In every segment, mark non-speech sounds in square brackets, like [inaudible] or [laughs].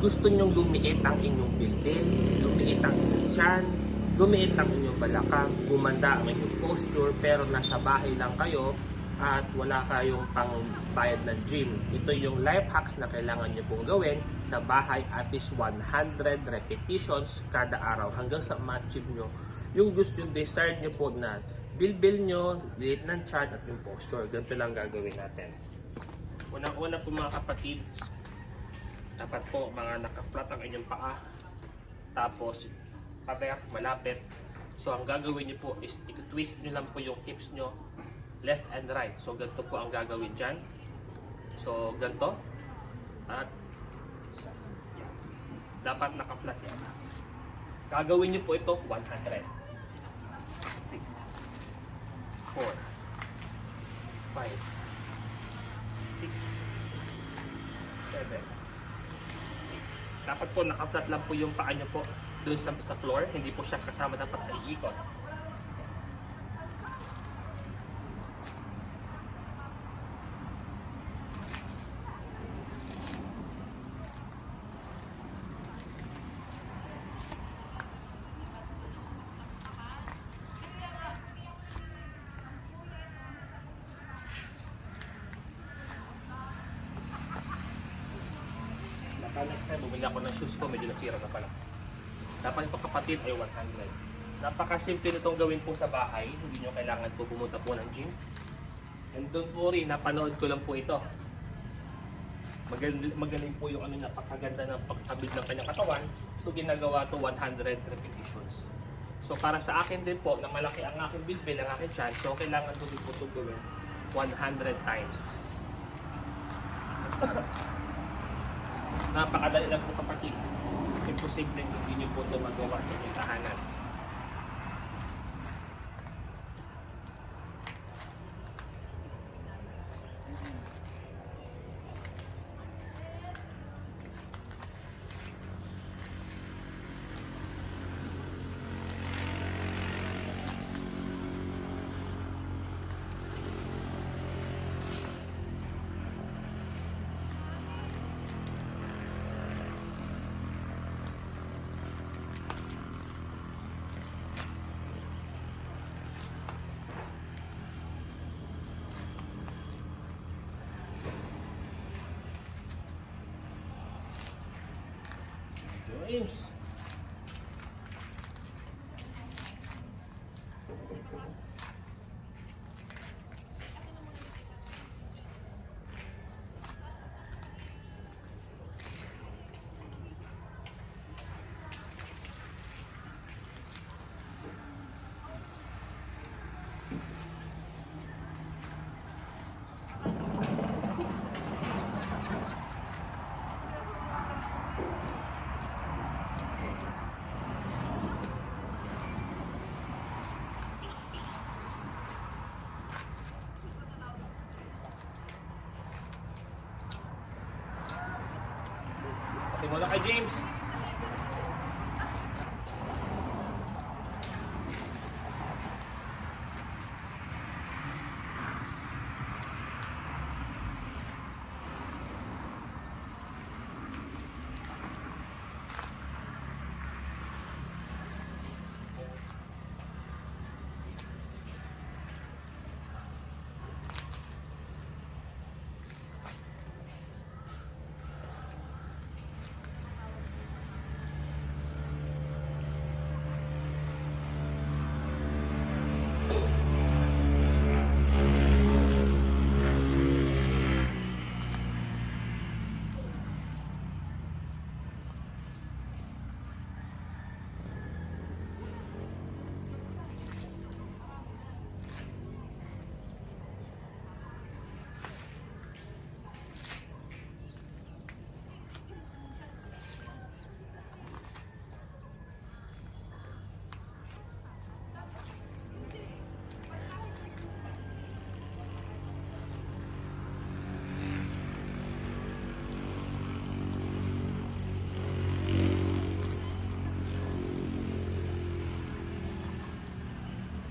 gusto nyong lumiit ang inyong bilbil, lumiit ang inyong tiyan, lumiit ang inyong balakang, gumanda ang inyong posture, pero nasa bahay lang kayo at wala kayong pang bayad ng gym. Ito yung life hacks na kailangan nyo pong gawin sa bahay at least 100 repetitions kada araw hanggang sa ma-achieve nyo yung gusto yung desired nyo po na bilbil nyo, liit ng tiyan at yung posture. Ganito lang gagawin natin. Unang-una po mga kapatid, dapat po mga naka-flat ang inyong paa. Tapos, pareha malapit. So, ang gagawin nyo po is i-twist nyo lang po yung hips nyo left and right. So, ganito po ang gagawin dyan. So, ganito. At. Yan. Dapat naka-flat yan. Gagawin nyo po ito 100. 4 5 6 7 Dapat po naka-flat lang po yung paa nyo po dun sa, sa floor. Hindi po siya kasama dapat sa iikot. Nakala ko bumili ako ng shoes ko, medyo nasira na pala. Dapat ito kapatid ay 100. Napakasimple nitong gawin po sa bahay. Hindi nyo kailangan po pumunta po ng gym. And don't worry, napanood ko lang po ito. Magaling, magaling po yung ano, napakaganda ng pagkabid ng kanyang katawan. So ginagawa to 100 repetitions. So para sa akin din po, na malaki ang aking bilbil, ang aking chance, so kailangan ko din po ito gawin 100 times. [laughs] Napakadali lang po kapatid. Imposible hindi nyo po ito magawa sa inyong tahanan. James. Lang kay James.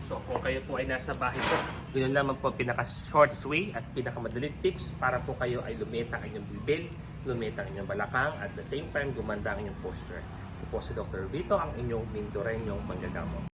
So kung kayo po ay nasa bahay po, ganyan lamang po ang pinaka-short way at pinaka-madaling tips para po kayo ay lumiit ang inyong bilbil, lumiit ang inyong balakang, at the same time, gumanda ang inyong posture. Ito po si Dr. Vito, ang inyong Mindoreño Manggagamo.